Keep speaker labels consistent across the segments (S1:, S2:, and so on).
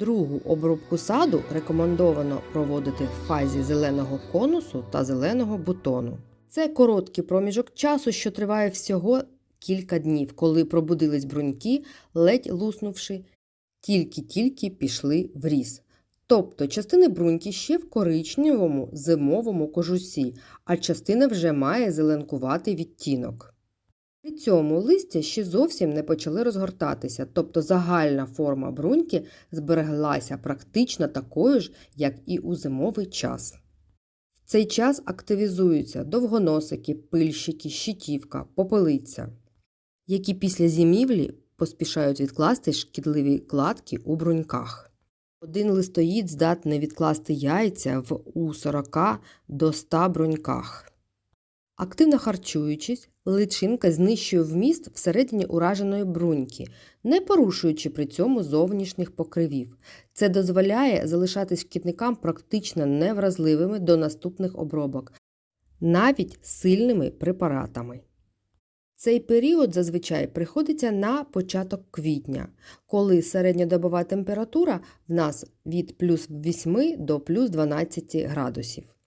S1: Другу обробку саду рекомендовано проводити в фазі зеленого конусу та зеленого бутону. Це короткий проміжок часу, що триває всього кілька днів, коли пробудились бруньки, ледь луснувши, тільки-тільки пішли в ріс. Тобто частини бруньки ще в коричневому зимовому кожусі, а частина вже має зеленкуватий відтінок. При цьому листя ще зовсім не почали розгортатися, тобто загальна форма бруньки збереглася практично такою ж, як і у зимовий час. В цей час активізуються довгоносики, пильщики, щитівка, попелиця, які після зимівлі поспішають відкласти шкідливі кладки у бруньках. Один листоїд здатний відкласти яйця в у 40 до 100 бруньках. Активно харчуючись, личинка знищує вміст всередині ураженої бруньки, не порушуючи при цьому зовнішніх покривів. Це дозволяє залишатись шкідникам практично невразливими до наступних обробок, навіть сильними препаратами. Цей період зазвичай приходиться на початок квітня, коли середньодобова температура в нас від плюс 8 до плюс 12 градусів.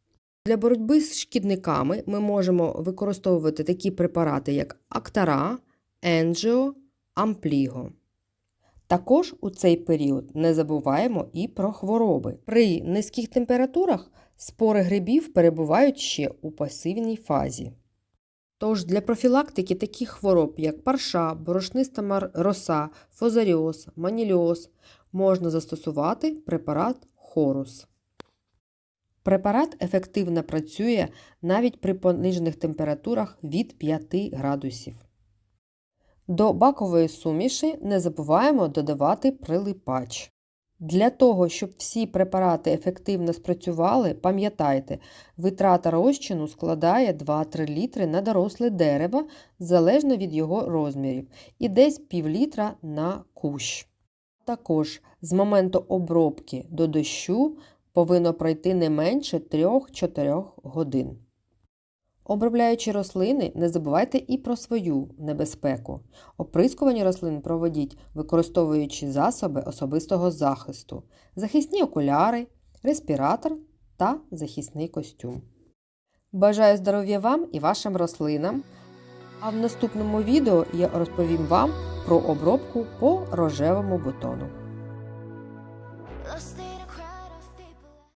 S1: Для боротьби з шкідниками ми можемо використовувати такі препарати, як Актара, Енджіо, Ампліго. Також у цей період не забуваємо і про хвороби. При низьких температурах спори грибів перебувають ще у пасивній фазі. Тож для профілактики таких хвороб, як парша, борошниста роса, фозаріоз, маніліоз, можна застосувати препарат Хорус. Препарат ефективно працює навіть при понижених температурах від 5 градусів. До бакової суміші не забуваємо додавати прилипач. Для того, щоб всі препарати ефективно спрацювали, пам'ятайте, витрата розчину складає 2-3 літри на доросле дерево залежно від його розмірів, і десь пів літра на кущ. Також з моменту обробки до дощу повинно пройти не менше 3-4 годин. Обробляючи рослини, не забувайте і про свою небезпеку. Оприскування рослин проводіть, використовуючи засоби особистого захисту, захисні окуляри, респіратор та захисний костюм. Бажаю здоров'я вам і вашим рослинам. А в наступному відео я розповім вам про обробку по рожевому бутону.